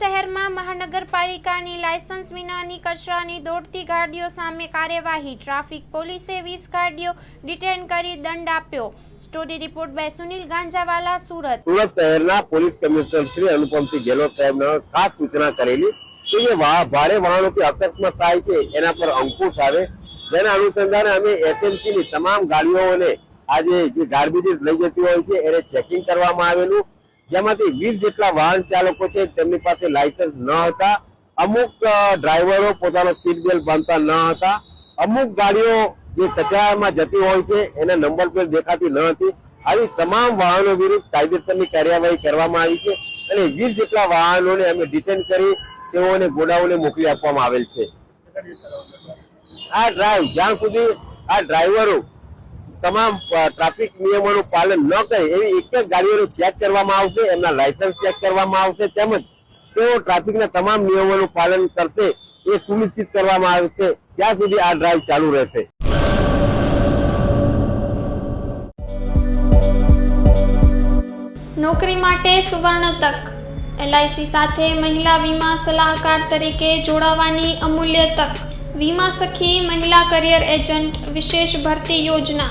શહેરમાં મહાનગરપાલિકાની લાયસન્સ વિનાની કચરાની દોડતી ગાડીઓ સામે કાર્યવાહી. ટ્રાફિક પોલીસે વીસ ગાડીઓ ડિટેન કરી દંડ આપ્યો. Story report by Sunil Ganjawala, Surat. Surat શહેરના પોલીસ કમિશનર શ્રી અનુપમસિંહ ગેહલોત સાહેબને ખાસ સૂચના કરેલી કે જે ભારે વાહનોથી અકસ્માત થાય છે, એના પર અંકુશ આવે. જેના અનુસંધાને અમે એસએમસી ની તમામ ગાડીઓને આજે જે ગાર્બેજીસ લઈ જતી હોય છે, એને ચેકિંગ કરવામાં આવેલું. જેમાંથી વીસ જેટલા વાહન ચાલકો છે, તેમની પાસે લાયસન્સ ન હતા. અમુક ડ્રાઈવરો પોતાનો સીટ બેલ્ટ બાંધતા ન હતા. અમુક ગાડીઓ જે કચરામાં જતી હોય છે, એના નંબર પ્લેટ દેખાતી ન હતી. આવી તમામ વાહનો વિરુદ્ધ કાયદેસરની કાર્યવાહી કરવામાં આવી છે અને વીસ જેટલા વાહનોને અમે ડિટેન કરી, તેઓને ગોડાઉને મોકલી આપવામાં આવેલ છે. આ ડ્રાઈવ જ્યાં સુધી આ ડ્રાઈવરો તમામ ટ્રાફિક નિયમોનું પાલન ન કરે એવી એક જ ગાડીઓને ચેક કરવામાં આવશે, એમના લાયસન્સ ચેક કરવામાં આવશે, તેમજ તેઓ ટ્રાફિકના તમામ નિયમોનું પાલન કરશે એ સુનિશ્ચિત કરવામાં આવશે ત્યાં સુધી આ ડ્રાઈવ ચાલુ રહેશે. નોકરી માટે સુવર્ણ તક. એલઆઈસી સાથે મહિલા વીમા સલાહકાર તરીકે જોડાવાની અમૂલ્ય તક. વીમા સખી મહિલા કરિયર એજન્ટ વિશેષ ભરતી યોજના.